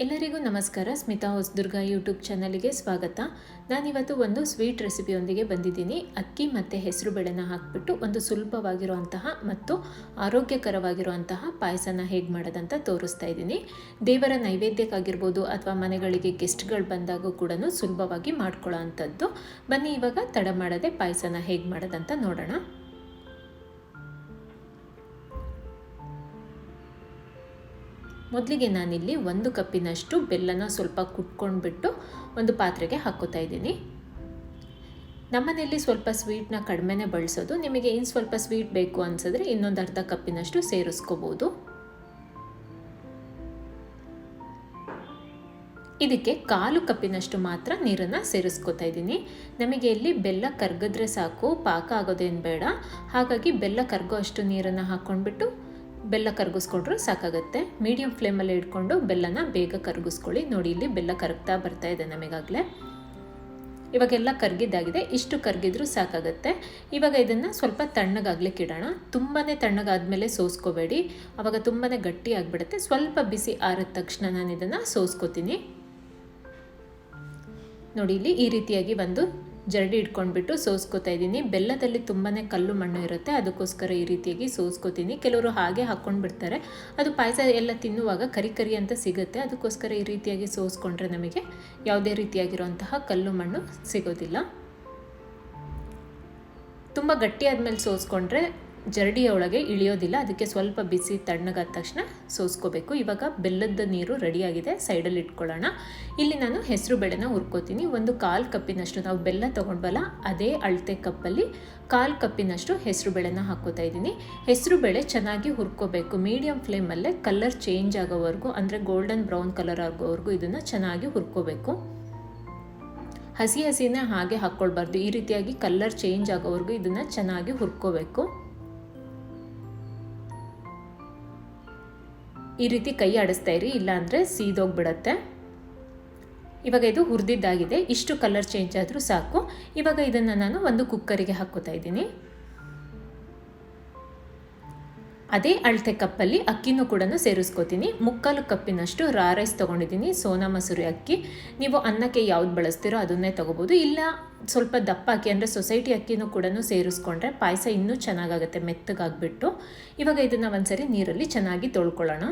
ಎಲ್ಲರಿಗೂ ನಮಸ್ಕಾರ. ಸ್ಮಿತಾ ಹೊಸದುರ್ಗ ಯೂಟ್ಯೂಬ್ ಚಾನಲ್ಗೆ ಸ್ವಾಗತ. ನಾನಿವತ್ತು ಒಂದು ಸ್ವೀಟ್ ರೆಸಿಪಿಯೊಂದಿಗೆ ಬಂದಿದ್ದೀನಿ. ಅಕ್ಕಿ ಮತ್ತು ಹೆಸರು ಬೇಳೆನ ಹಾಕಿಬಿಟ್ಟು ಒಂದು ಸುಲಭವಾಗಿರುವಂತಹ ಮತ್ತು ಆರೋಗ್ಯಕರವಾಗಿರುವಂತಹ ಪಾಯಸನ ಹೇಗೆ ಮಾಡೋದಂತ ತೋರಿಸ್ತಾ ಇದ್ದೀನಿ. ದೇವರ ನೈವೇದ್ಯಕ್ಕಾಗಿರ್ಬೋದು ಅಥವಾ ಮನೆಗಳಿಗೆ ಗೆಸ್ಟ್ಗಳು ಬಂದಾಗೂ ಕೂಡ ಸುಲಭವಾಗಿ ಮಾಡ್ಕೊಳ್ಳೋ ಅಂಥದ್ದು. ಬನ್ನಿ ಇವಾಗ ತಡ ಮಾಡದೆ ಪಾಯಸನ ಹೇಗೆ ಮಾಡೋದಂತ ನೋಡೋಣ. ಮೊದಲಿಗೆ ನಾನಿಲ್ಲಿ ಒಂದು ಕಪ್ಪಿನಷ್ಟು ಬೆಲ್ಲನ ಸ್ವಲ್ಪ ಕುಟ್ಕೊಂಡ್ಬಿಟ್ಟು ಒಂದು ಪಾತ್ರೆಗೆ ಹಾಕೋತಾ ಇದ್ದೀನಿ. ನಮ್ಮನೆಯಲ್ಲಿ ಸ್ವಲ್ಪ ಸ್ವೀಟ್ನ ಕಡಿಮೆನೇ ಬಳಸೋದು. ನಿಮಗೆ ಇನ್ನು ಸ್ವಲ್ಪ ಸ್ವೀಟ್ ಬೇಕು ಅನ್ಸಿದ್ರೆ ಇನ್ನೊಂದು ಅರ್ಧ ಕಪ್ಪಿನಷ್ಟು ಸೇರಿಸ್ಕೋಬೋದು. ಇದಕ್ಕೆ ಕಾಲು ಕಪ್ಪಿನಷ್ಟು ಮಾತ್ರ ನೀರನ್ನು ಸೇರಿಸ್ಕೊತಾ ಇದ್ದೀನಿ. ನಮಗೆ ಇಲ್ಲಿ ಬೆಲ್ಲ ಕರ್ಗಿದ್ರೆ ಸಾಕು, ಪಾಕ ಆಗೋದೇನು ಬೇಡ. ಹಾಗಾಗಿ ಬೆಲ್ಲ ಕರ್ಗೋ ಅಷ್ಟು ನೀರನ್ನು ಹಾಕ್ಕೊಂಡ್ಬಿಟ್ಟು ಬೆಲ್ಲ ಕರಗಿಸ್ಕೊಂಡ್ರೆ ಸಾಕಾಗುತ್ತೆ. ಮೀಡಿಯಮ್ ಫ್ಲೇಮಲ್ಲಿ ಇಟ್ಕೊಂಡು ಬೆಲ್ಲನ ಬೇಗ ಕರಗಿಸ್ಕೊಳ್ಳಿ. ನೋಡಿ, ಇಲ್ಲಿ ಬೆಲ್ಲ ಕರಗ್ತಾ ಬರ್ತಾ ಇದೆ ನಮಗಾಗಲೇ. ಇವಾಗೆಲ್ಲ ಕರಗಿದ್ದಾಗಿದೆ. ಇಷ್ಟು ಕರ್ಗಿದ್ರೂ ಸಾಕಾಗುತ್ತೆ. ಇವಾಗ ಇದನ್ನು ಸ್ವಲ್ಪ ತಣ್ಣಗಾಗ್ಲಿಕ್ಕೆ ಇಡೋಣ ತುಂಬಾ ತಣ್ಣಗಾದ್ಮೇಲೆ ಸೋಸ್ಕೋಬೇಡಿ. ಆವಾಗ ತುಂಬಾ ಗಟ್ಟಿ ಆಗಿಬಿಡುತ್ತೆ. ಸ್ವಲ್ಪ ಬಿಸಿ ಆರಿದ ತಕ್ಷಣ ನಾನು ಇದನ್ನು ಸೋಸ್ಕೋತೀನಿ. ನೋಡಿ, ಇಲ್ಲಿ ಈ ರೀತಿಯಾಗಿ ಒಂದು ಜರಡಿ ಇಟ್ಕೊಂಡ್ಬಿಟ್ಟು ಸೋಸ್ಕೋತಾ ಇದ್ದೀನಿ. ಬೆಲ್ಲದಲ್ಲಿ ತುಂಬಾ ಕಲ್ಲು ಮಣ್ಣು ಇರುತ್ತೆ. ಅದಕ್ಕೋಸ್ಕರ ಈ ರೀತಿಯಾಗಿ ಸೋಸ್ಕೋತೀನಿ. ಕೆಲವರು ಹಾಗೆ ಹಾಕ್ಕೊಂಡು ಬಿಡ್ತಾರೆ. ಅದು ಪಾಯಸ ಎಲ್ಲ ತಿನ್ನುವಾಗ ಕರಿ ಕರಿ ಅಂತ ಸಿಗುತ್ತೆ. ಅದಕ್ಕೋಸ್ಕರ ಈ ರೀತಿಯಾಗಿ ಸೋಸ್ಕೊಂಡ್ರೆ ನಮಗೆ ಯಾವುದೇ ರೀತಿಯಾಗಿರುವಂತಹ ಕಲ್ಲು ಮಣ್ಣು ಸಿಗೋದಿಲ್ಲ. ತುಂಬ ಗಟ್ಟಿ ಆದಮೇಲೆ ಸೋಸ್ಕೊಂಡ್ರೆ ಜರಡಿಯ ಒಳಗೆ ಇಳಿಯೋದಿಲ್ಲ. ಅದಕ್ಕೆ ಸ್ವಲ್ಪ ಬಿಸಿ ತಣ್ಣಗಾದ ತಕ್ಷಣ ಸೋಸ್ಕೋಬೇಕು. ಇವಾಗ ಬೆಲ್ಲದ ನೀರು ರೆಡಿಯಾಗಿದೆ. ಸೈಡಲ್ಲಿ ಇಟ್ಕೊಳ್ಳೋಣ. ಇಲ್ಲಿ ನಾನು ಹೆಸರು ಬೇಳೆನ ಹುರ್ಕೋತೀನಿ. ಒಂದು ಕಾಲು ಕಪ್ಪಿನಷ್ಟು ನಾವು ಬೆಲ್ಲ ತೊಗೊಂಡ್ಬಲ್ಲ ಅದೇ ಅಳತೆ ಕಪ್ಪಲ್ಲಿ ಕಾಲು ಕಪ್ಪಿನಷ್ಟು ಹೆಸರು ಬೇಳೆನ ಹಾಕೋತಾ ಇದ್ದೀನಿ. ಹೆಸರು ಬೇಳೆ ಚೆನ್ನಾಗಿ ಹುರ್ಕೋಬೇಕು. ಮೀಡಿಯಮ್ ಫ್ಲೇಮಲ್ಲೇ ಕಲರ್ ಚೇಂಜ್ ಆಗೋವರೆಗೂ, ಅಂದರೆ ಗೋಲ್ಡನ್ ಬ್ರೌನ್ ಕಲರ್ ಆಗೋವರೆಗೂ ಇದನ್ನು ಚೆನ್ನಾಗಿ ಹುರ್ಕೋಬೇಕು. ಹಸಿ ಹಸಿನೇ ಹಾಗೆ ಹಾಕ್ಕೊಳ್ಬಾರ್ದು. ಈ ರೀತಿಯಾಗಿ ಕಲರ್ ಚೇಂಜ್ ಆಗೋವರೆಗೂ ಇದನ್ನು ಚೆನ್ನಾಗಿ ಹುರ್ಕೋಬೇಕು. ಈ ರೀತಿ ಕೈ ಆಡಿಸ್ತಾ ಇರಿ ಇಲ್ಲಾಂದರೆ ಸೀದೋಗ್ಬಿಡತ್ತೆ. ಇವಾಗ ಇದು ಹುರಿದಿದ್ದಾಗಿದೆ, ಇಷ್ಟು ಕಲರ್ ಚೇಂಜ್ ಆದರೂ ಸಾಕು. ಇವಾಗ ಇದನ್ನು ನಾನು ಒಂದು ಕುಕ್ಕರಿಗೆ ಹಾಕೋತಾ ಇದ್ದೀನಿ. ಅದೇ ಅಳತೆ ಕಪ್ಪಲ್ಲಿ ಅಕ್ಕಿನೂ ಕೂಡ ಸೇರಿಸ್ಕೋತೀನಿ. ಮುಕ್ಕಾಲು ಕಪ್ಪಿನಷ್ಟು ರಾ ರೈಸ್ ತೊಗೊಂಡಿದ್ದೀನಿ, ಸೋನಾ ಮಸೂರಿ ಅಕ್ಕಿ. ನೀವು ಅನ್ನಕ್ಕೆ ಯಾವ್ದು ಬಳಸ್ತೀರೋ ಅದನ್ನೇ ತೊಗೋಬೋದು. ಇಲ್ಲ ಸ್ವಲ್ಪ ದಪ್ಪ ಅಕ್ಕಿ ಅಂದರೆ ಸೊಸೈಟಿ ಅಕ್ಕಿನೂ ಕೂಡ ಸೇರಿಸ್ಕೊಂಡ್ರೆ ಪಾಯಸ ಇನ್ನೂ ಚೆನ್ನಾಗಾಗುತ್ತೆ, ಮೆತ್ತಗಾಗ್ಬಿಟ್ಟು. ಇವಾಗ ಇದನ್ನು ಒಂದ್ಸರಿ ನೀರಲ್ಲಿ ಚೆನ್ನಾಗಿ ತೊಳ್ಕೊಳ್ಳೋಣ.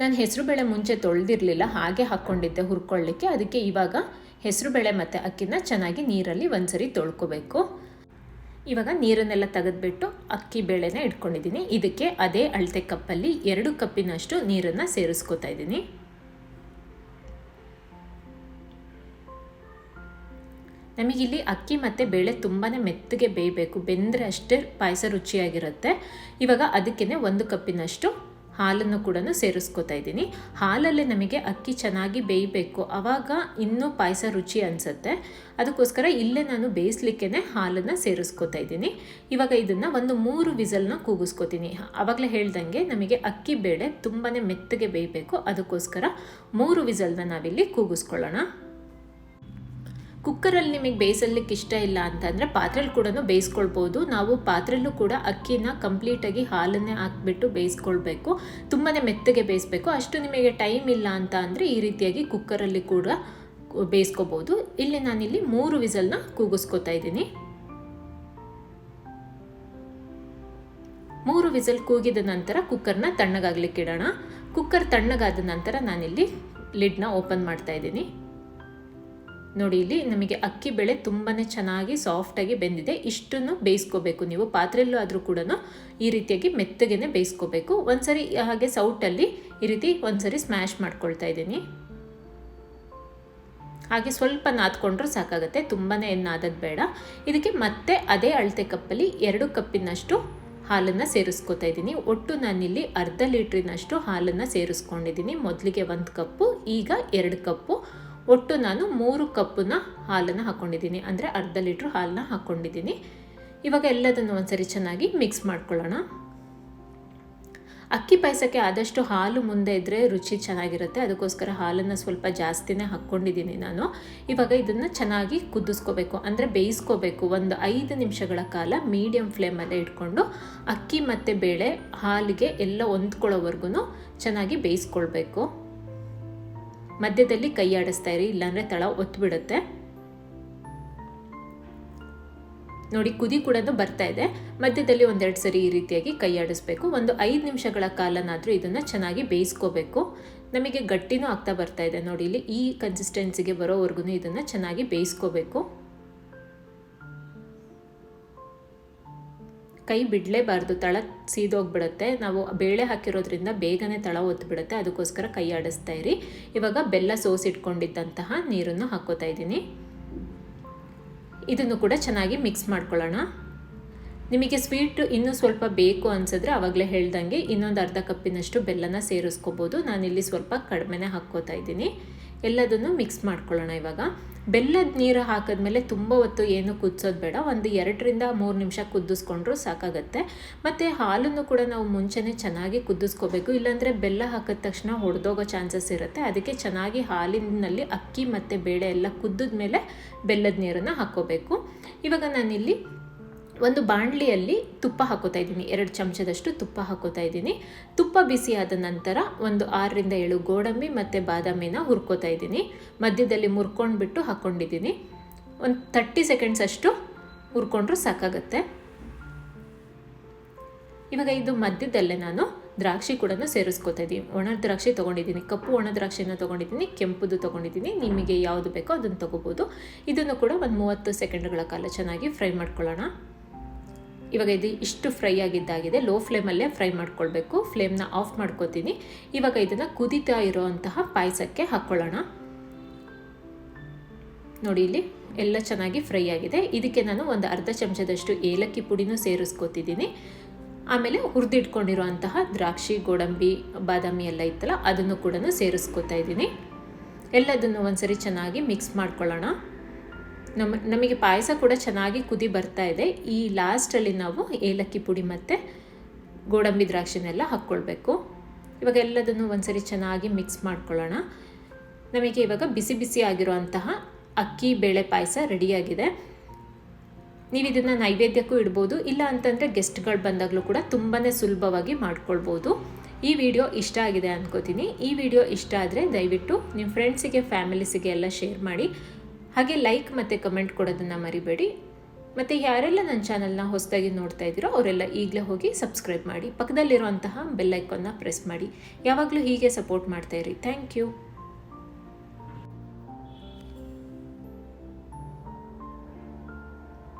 ನಾನು ಹೆಸರುಬೇಳೆ ಮುಂಚೆ ತೊಳೆದಿರಲಿಲ್ಲ, ಹಾಗೆ ಹಾಕ್ಕೊಂಡಿದ್ದೆ ಹುರ್ಕೊಳ್ಳಿಕ್ಕೆ. ಅದಕ್ಕೆ ಇವಾಗ ಹೆಸರುಬೇಳೆ ಮತ್ತು ಅಕ್ಕಿನ ಚೆನ್ನಾಗಿ ನೀರಲ್ಲಿ ಒಂದ್ಸರಿ ತೊಳ್ಕೊಬೇಕು. ಇವಾಗ ನೀರನ್ನೆಲ್ಲ ತೆಗೆದ್ಬಿಟ್ಟು ಅಕ್ಕಿ ಬೇಳೆನ ಇಟ್ಕೊಂಡಿದ್ದೀನಿ. ಇದಕ್ಕೆ ಅದೇ ಅಳತೆ ಕಪ್ಪಲ್ಲಿ ಎರಡು ಕಪ್ಪಿನಷ್ಟು ನೀರನ್ನು ಸೇರಿಸ್ಕೋತಾ ಇದ್ದೀನಿ. ನಮಗಿಲ್ಲಿ ಅಕ್ಕಿ ಮತ್ತು ಬೇಳೆ ತುಂಬಾ ಮೆತ್ತಗೆ ಬೇಯಬೇಕು. ಬೆಂದರೆ ಅಷ್ಟೇ ಪಾಯಸ ರುಚಿಯಾಗಿರುತ್ತೆ. ಇವಾಗ ಅದಕ್ಕೇ ಒಂದು ಕಪ್ಪಿನಷ್ಟು ಹಾಲನ್ನು ಕೂಡ ಸೇರಿಸ್ಕೋತಾ ಇದ್ದೀನಿ. ಹಾಲಲ್ಲೇ ನಮಗೆ ಅಕ್ಕಿ ಚೆನ್ನಾಗಿ ಬೇಯಬೇಕು. ಆವಾಗ ಇನ್ನೂ ಪಾಯಸ ರುಚಿ ಅನಿಸುತ್ತೆ. ಅದಕ್ಕೋಸ್ಕರ ಇಲ್ಲೇ ನಾನು ಬೇಯಿಸ್ಲಿಕ್ಕೆ ಹಾಲನ್ನು ಸೇರಿಸ್ಕೋತಾ ಇದ್ದೀನಿ. ಇವಾಗ ಇದನ್ನು ಒಂದು ಮೂರು ವಿಸಲ್ನ ಕೂಗಿಸ್ಕೋತೀನಿ. ಆವಾಗಲೇ ಹೇಳ್ದಂಗೆ ನಮಗೆ ಅಕ್ಕಿ ಬೇಳೆ ತುಂಬಾ ಮೆತ್ತಗೆ ಬೇಯಬೇಕು. ಅದಕ್ಕೋಸ್ಕರ ಮೂರು ವಿಸಲ್ನ ನಾವಿಲ್ಲಿ ಕೂಗಿಸ್ಕೊಳ್ಳೋಣ. ಕುಕ್ಕರಲ್ಲಿ ನಿಮಗೆ ಬೇಯಿಸಲಿಕ್ಕೆ ಇಷ್ಟ ಇಲ್ಲ ಅಂತಂದರೆ ಪಾತ್ರೆಲಿ ಕೂಡ ಬೇಯಿಸ್ಕೊಳ್ಬೋದು. ನಾವು ಪಾತ್ರೆಲ್ಲೂ ಕೂಡ ಅಕ್ಕಿನ ಕಂಪ್ಲೀಟಾಗಿ ಹಾಲನ್ನೇ ಹಾಕ್ಬಿಟ್ಟು ಬೇಯಿಸ್ಕೊಳ್ಬೇಕು. ತುಂಬಾ ಮೆತ್ತಗೆ ಬೇಯಿಸ್ಬೇಕು. ಅಷ್ಟು ನಿಮಗೆ ಟೈಮ್ ಇಲ್ಲ ಅಂತ ಅಂದರೆ ಈ ರೀತಿಯಾಗಿ ಕುಕ್ಕರಲ್ಲಿ ಕೂಡ ಬೇಯಿಸ್ಕೋಬೋದು. ಇಲ್ಲಿ ನಾನಿಲ್ಲಿ ಮೂರು ವಿಸಲ್ನ ಕೂಗಿಸ್ಕೊತಾ ಇದ್ದೀನಿ. ಮೂರು ವಿಸಲ್ ಕೂಗಿದ ನಂತರ ಕುಕ್ಕರ್ನ ತಣ್ಣಗಾಗ್ಲಿಕ್ಕೆ ಇಡೋಣ. ಕುಕ್ಕರ್ ತಣ್ಣಗಾದ ನಂತರ ನಾನಿಲ್ಲಿ ಲಿಡ್ನ ಓಪನ್ ಮಾಡ್ತಾ ಇದ್ದೀನಿ. ನೋಡಿ, ಇಲ್ಲಿ ನಮಗೆ ಅಕ್ಕಿ ಬೇಳೆ ತುಂಬಾ ಚೆನ್ನಾಗಿ ಸಾಫ್ಟಾಗಿ ಬೆಂದಿದೆ. ಇಷ್ಟನ್ನು ಬೇಯಿಸ್ಕೋಬೇಕು ನೀವು. ಪಾತ್ರೆಯಲ್ಲೂ ಆದರೂ ಕೂಡ ಈ ರೀತಿಯಾಗಿ ಮೆತ್ತಗೆನೆ ಬೇಯಿಸ್ಕೋಬೇಕು. ಒಂದ್ಸರಿ ಹಾಗೆ ಸೌಟಲ್ಲಿ ಈ ರೀತಿ ಒಂದ್ಸರಿ ಸ್ಮ್ಯಾಶ್ ಮಾಡ್ಕೊಳ್ತಾ ಇದ್ದೀನಿ. ಹಾಗೆ ಸ್ವಲ್ಪ ನಾದ್ಕೊಂಡ್ರೂ ಸಾಕಾಗುತ್ತೆ. ತುಂಬಾ ಏನು ನಾದದ್ದು ಬೇಡ. ಇದಕ್ಕೆ ಮತ್ತೆ ಅದೇ ಅಳತೆ ಕಪ್ಪಲ್ಲಿ ಎರಡು ಕಪ್ಪಿನಷ್ಟು ಹಾಲನ್ನು ಸೇರಿಸ್ಕೋತಾ ಇದ್ದೀನಿ. ಒಟ್ಟು ನಾನಿಲ್ಲಿ ಅರ್ಧ ಲೀಟ್ರಿನಷ್ಟು ಹಾಲನ್ನು ಸೇರಿಸ್ಕೊಂಡಿದ್ದೀನಿ. ಮೊದಲಿಗೆ ಒಂದು ಕಪ್ಪು, ಈಗ ಎರಡು ಕಪ್ಪು. ಒಟ್ಟು ನಾನು ಮೂರು ಕಪ್ಪನ್ನ ಹಾಲನ್ನು ಹಾಕ್ಕೊಂಡಿದ್ದೀನಿ ಅಂದರೆ ಅರ್ಧ ಲೀಟ್ರ್ ಹಾಲನ್ನ ಹಾಕ್ಕೊಂಡಿದ್ದೀನಿ ಇವಾಗ ಎಲ್ಲದನ್ನು ಒಂದ್ಸರಿ ಚೆನ್ನಾಗಿ ಮಿಕ್ಸ್ ಮಾಡ್ಕೊಳ್ಳೋಣ. ಅಕ್ಕಿ ಪಾಯಸಕ್ಕೆ ಆದಷ್ಟು ಹಾಲು ಮುಂದೆ ಇದ್ದರೆ ರುಚಿ ಚೆನ್ನಾಗಿರುತ್ತೆ. ಅದಕ್ಕೋಸ್ಕರ ಹಾಲನ್ನು ಸ್ವಲ್ಪ ಜಾಸ್ತಿನೇ ಹಾಕ್ಕೊಂಡಿದ್ದೀನಿ ನಾನು. ಇವಾಗ ಇದನ್ನು ಚೆನ್ನಾಗಿ ಕುದಿಸ್ಕೋಬೇಕು. ಅಂದರೆ ಬೇಯಿಸ್ಕೋಬೇಕು. ಒಂದು ಐದು ನಿಮಿಷಗಳ ಕಾಲ ಮೀಡಿಯಮ್ ಫ್ಲೇಮಲ್ಲೇ ಇಟ್ಕೊಂಡು ಅಕ್ಕಿ ಮತ್ತು ಬೇಳೆ ಹಾಲಿಗೆ ಎಲ್ಲ ಹೊಂದ್ಕೊಳ್ಳೋವರೆಗೂ ಚೆನ್ನಾಗಿ ಬೇಯಿಸ್ಕೊಳ್ಬೇಕು. ಮಧ್ಯದಲ್ಲಿ ಕೈ ಆಡಿಸ್ತಾ ಇರಿ, ಇಲ್ಲಾಂದರೆ ತಳ ಒತ್ಬಿಡುತ್ತೆ. ನೋಡಿ, ಕುದಿ ಕೂಡ ಬರ್ತಾ ಇದೆ. ಮಧ್ಯದಲ್ಲಿ ಒಂದೆರಡು ಸರಿ ಈ ರೀತಿಯಾಗಿ ಕೈ ಆಡಿಸ್ಬೇಕು. ಒಂದು ಐದು ನಿಮಿಷಗಳ ಕಾಲನಾದರೂ ಇದನ್ನು ಚೆನ್ನಾಗಿ ಬೇಯಿಸ್ಕೋಬೇಕು. ನಮಗೆ ಗಟ್ಟಿನೂ ಆಗ್ತಾ ಬರ್ತಾ ಇದೆ. ನೋಡಿ, ಇಲ್ಲಿ ಈ ಕನ್ಸಿಸ್ಟೆನ್ಸಿಗೆ ಬರೋವರೆಗೂ ಇದನ್ನು ಚೆನ್ನಾಗಿ ಬೇಯಿಸ್ಕೋಬೇಕು. ಕೈ ಬಿಡಲೇಬಾರ್ದು, ತಳ ಸೀದೋಗ್ಬಿಡುತ್ತೆ. ನಾವು ಬೇಳೆ ಹಾಕಿರೋದ್ರಿಂದ ಬೇಗನೆ ತಳ ಒತ್ಬಿಡುತ್ತೆ. ಅದಕ್ಕೋಸ್ಕರ ಕೈ ಆಡಿಸ್ತಾ ಇರಿ. ಇವಾಗ ಬೆಲ್ಲ ಸೋಸಿಟ್ಕೊಂಡಿದ್ದಂತಹ ನೀರನ್ನು ಹಾಕೋತಾ ಇದ್ದೀನಿ. ಇದನ್ನು ಕೂಡ ಚೆನ್ನಾಗಿ ಮಿಕ್ಸ್ ಮಾಡ್ಕೊಳ್ಳೋಣ. ನಿಮಗೆ ಸ್ವೀಟ್ ಇನ್ನೂ ಸ್ವಲ್ಪ ಬೇಕು ಅನಿಸಿದ್ರೆ ಆವಾಗಲೇ ಹೇಳ್ದಂಗೆ ಇನ್ನೊಂದು ಅರ್ಧ ಕಪ್ಪಿನಷ್ಟು ಬೆಲ್ಲನ ಸೇರಿಸ್ಕೋಬೋದು. ನಾನಿಲ್ಲಿ ಸ್ವಲ್ಪ ಕಡಿಮೆನೇ ಹಾಕ್ಕೋತಾ ಇದ್ದೀನಿ. ಎಲ್ಲದನ್ನು ಮಿಕ್ಸ್ ಮಾಡ್ಕೊಳ್ಳೋಣ ಇವಾಗ. ಬೆಲ್ಲದ ನೀರು ಹಾಕಿದ್ಮೇಲೆ ತುಂಬ ಹೊತ್ತು ಏನು ಕುದಿಸೋದು ಬೇಡ. ಒಂದು ಎರಡರಿಂದ ಮೂರು ನಿಮಿಷ ಕುದಿಸ್ಕೊಂಡ್ರೂ ಸಾಕಾಗತ್ತೆ. ಮತ್ತು ಹಾಲನ್ನು ಕೂಡ ನಾವು ಮುಂಚೆನೇ ಚೆನ್ನಾಗಿ ಕುದಿಸ್ಕೋಬೇಕು. ಇಲ್ಲಾಂದರೆ ಬೆಲ್ಲ ಹಾಕಿದ ತಕ್ಷಣ ಹೊಡೆದೋಗೋ ಚಾನ್ಸಸ್ ಇರುತ್ತೆ. ಅದಕ್ಕೆ ಚೆನ್ನಾಗಿ ಹಾಲಿನಲ್ಲಿ ಅಕ್ಕಿ ಮತ್ತು ಬೇಳೆ ಎಲ್ಲ ಕುದ್ದಿದ ಮೇಲೆ ಬೆಲ್ಲದ ನೀರನ್ನು ಹಾಕ್ಕೋಬೇಕು. ಇವಾಗ ನಾನಿಲ್ಲಿ ಒಂದು ಬಾಣಲಿಯಲ್ಲಿ ತುಪ್ಪ ಹಾಕೋತಾ ಇದ್ದೀನಿ. ಎರಡು ಚಮಚದಷ್ಟು ತುಪ್ಪ ಹಾಕೋತಾ ಇದ್ದೀನಿ. ತುಪ್ಪ ಬಿಸಿ ಆದ ನಂತರ ಒಂದು ಆರರಿಂದ ಏಳು ಗೋಡಂಬಿ ಮತ್ತು ಬಾದಾಮಿನ ಹುರ್ಕೋತಾ ಇದ್ದೀನಿ. ಮಧ್ಯದಲ್ಲಿ ಮುರ್ಕೊಂಡ್ಬಿಟ್ಟು ಹಾಕ್ಕೊಂಡಿದ್ದೀನಿ ಒಂದು ತರ್ಟಿ ಸೆಕೆಂಡ್ಸ್ ಅಷ್ಟು ಹುರ್ಕೊಂಡ್ರೂ ಸಾಕಾಗತ್ತೆ. ಇವಾಗ ಇದು ಮಧ್ಯದಲ್ಲೇ ನಾನು ದ್ರಾಕ್ಷಿ ಕೂಡ ಸೇರಿಸ್ಕೋತಾ ಇದ್ದೀನಿ. ಒಣ ದ್ರಾಕ್ಷಿ ತೊಗೊಂಡಿದ್ದೀನಿ. ಕಪ್ಪು ಒಣ ದ್ರಾಕ್ಷಿನ ತೊಗೊಂಡಿದ್ದೀನಿ. ಕೆಂಪುದು ತೊಗೊಂಡಿದ್ದೀನಿ. ನಿಮಗೆ ಯಾವುದು ಬೇಕೋ ಅದನ್ನು ತೊಗೋಬೋದು. ಇದನ್ನು ಕೂಡ ಒಂದು ಮೂವತ್ತು ಸೆಕೆಂಡ್ಗಳ ಕಾಲ ಚೆನ್ನಾಗಿ ಫ್ರೈ ಮಾಡ್ಕೊಳ್ಳೋಣ. ಇವಾಗ ಇದು ಇಷ್ಟು ಫ್ರೈ ಆಗಿದ್ದಾಗಿದೆ. ಲೋ ಫ್ಲೇಮಲ್ಲೇ ಫ್ರೈ ಮಾಡ್ಕೊಳ್ಬೇಕು. ಫ್ಲೇಮ್ನ ಆಫ್ ಮಾಡ್ಕೋತೀನಿ. ಇವಾಗ ಇದನ್ನು ಕುದೀತಾ ಇರೋವಂತಹ ಪಾಯಸಕ್ಕೆ ಹಾಕ್ಕೊಳ್ಳೋಣ ನೋಡಿ ಇಲ್ಲಿ ಎಲ್ಲ ಚೆನ್ನಾಗಿ ಫ್ರೈ ಆಗಿದೆ. ಇದಕ್ಕೆ ನಾನು ಒಂದು ಅರ್ಧ ಚಮಚದಷ್ಟು ಏಲಕ್ಕಿ ಪುಡಿನೂ ಸೇರಿಸ್ಕೋತಿದ್ದೀನಿ. ಆಮೇಲೆ ಹುರಿದಿಟ್ಕೊಂಡಿರುವಂತಹ ದ್ರಾಕ್ಷಿ, ಗೋಡಂಬಿ, ಬಾದಾಮಿ ಎಲ್ಲ ಇತ್ತಲ್ಲ, ಅದನ್ನು ಕೂಡ ಸೇರಿಸ್ಕೋತಾ ಇದ್ದೀನಿ. ಎಲ್ಲದನ್ನು ಒಂದ್ಸರಿ ಚೆನ್ನಾಗಿ ಮಿಕ್ಸ್ ಮಾಡ್ಕೊಳ್ಳೋಣ. ನಮ್ಮ ನಮಗೆ ಪಾಯಸ ಕೂಡ ಚೆನ್ನಾಗಿ ಕುದಿ ಬರ್ತಾ ಇದೆ. ಈ ಲಾಸ್ಟಲ್ಲಿ ನಾವು ಏಲಕ್ಕಿ ಪುಡಿ ಮತ್ತು ಗೋಡಂಬಿ ದ್ರಾಕ್ಷಿನೆಲ್ಲ ಹಾಕ್ಕೊಳ್ಬೇಕು. ಇವಾಗ ಎಲ್ಲದನ್ನು ಒಂದ್ಸರಿ ಚೆನ್ನಾಗಿ ಮಿಕ್ಸ್ ಮಾಡ್ಕೊಳ್ಳೋಣ. ನಮಗೆ ಇವಾಗ ಬಿಸಿ ಬಿಸಿ ಆಗಿರುವಂತಹ ಅಕ್ಕಿ, ಬೇಳೆ ಪಾಯಸ ರೆಡಿಯಾಗಿದೆ ನೀವು ಇದನ್ನು ನೈವೇದ್ಯಕ್ಕೂ ಇಡ್ಬೋದು, ಇಲ್ಲ ಅಂತಂದರೆ ಗೆಸ್ಟ್ಗಳು ಬಂದಾಗಲೂ ಕೂಡ ತುಂಬಾ ಸುಲಭವಾಗಿ ಮಾಡ್ಕೊಳ್ಬೋದು. ಈ ವಿಡಿಯೋ ಇಷ್ಟ ಆಗಿದೆ ಅಂದ್ಕೋತೀನಿ ಈ ವಿಡಿಯೋ ಇಷ್ಟ ಆದರೆ ದಯವಿಟ್ಟು ನಿಮ್ಮ ಫ್ರೆಂಡ್ಸಿಗೆ ಫ್ಯಾಮಿಲೀಸಿಗೆ ಎಲ್ಲ ಶೇರ್ ಮಾಡಿ. ಹಾಗೆ ಲೈಕ್ ಮತ್ತು ಕಮೆಂಟ್ ಕೊಡೋದನ್ನು ಮರಿಬೇಡಿ. ಮತ್ತು ಯಾರೆಲ್ಲ ನನ್ನ ಚಾನಲ್ನ ಹೊಸದಾಗಿ ನೋಡ್ತಾ ಇದ್ದೀರೋ ಅವರೆಲ್ಲ ಈಗಲೇ ಹೋಗಿ ಸಬ್ಸ್ಕ್ರೈಬ್ ಮಾಡಿ. ಪಕ್ಕದಲ್ಲಿರುವಂತಹ ಬೆಲ್ಲೈಕನ್ನ ಪ್ರೆಸ್ ಮಾಡಿ. ಯಾವಾಗಲೂ ಹೀಗೆ ಸಪೋರ್ಟ್ ಮಾಡ್ತಾಯಿರಿ ಥ್ಯಾಂಕ್ ಯು